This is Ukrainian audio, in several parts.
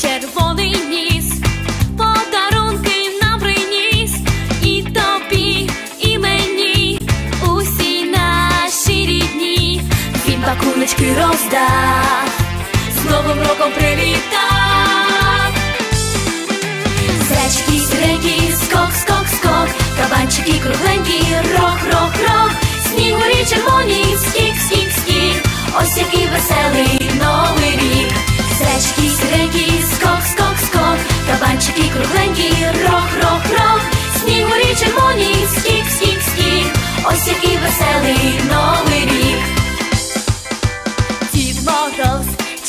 червоний ніс, подарунки нам приніс і тобі, і усі наші рідні, він пакуночки роздав, з новим роком привітав, зречки, зреки, скок, скок, скок, кабанчики кругленькі, рок, рок, рок, снігурі червоні, скік, скік, скік, ось який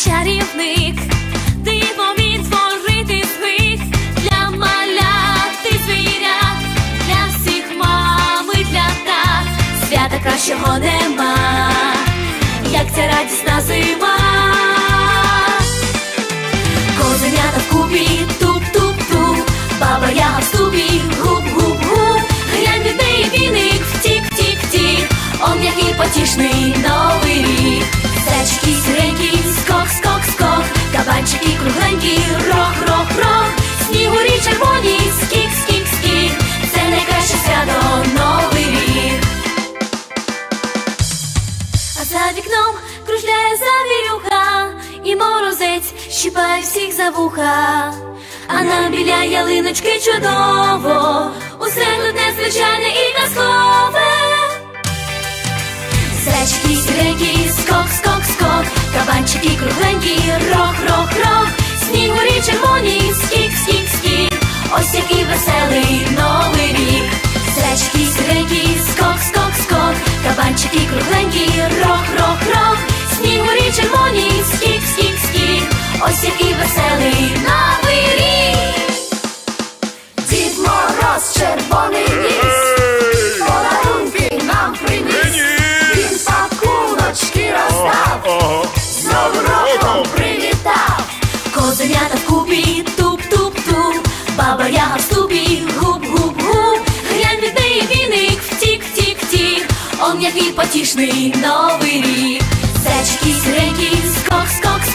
чарівник, диво він створити звик для малят і звірят, для всіх мами, для тат, свята кращого нема, як ця радісна зима. Козенята вкупі, туп-туп-туп, баба яга в ступі, гуп-гуп-гуп, глянь від неї віник, втік-тік-тік, он який потішний новий рік. Зречки, сиренькі, за вікном кружляє завірюха, і морозець щипає всіх за вуха. А нам біля ялиночки чудово, усе тут незвичайне і казкове. Зречки, сиренькі, скок, скок, скок, кабанчики кругленькі, рох, рох, рох, снігурі червоні, скік, скік, скік, ось який веселий який потішний новий рік. Сечки, сиренькі, скок, скок, скок,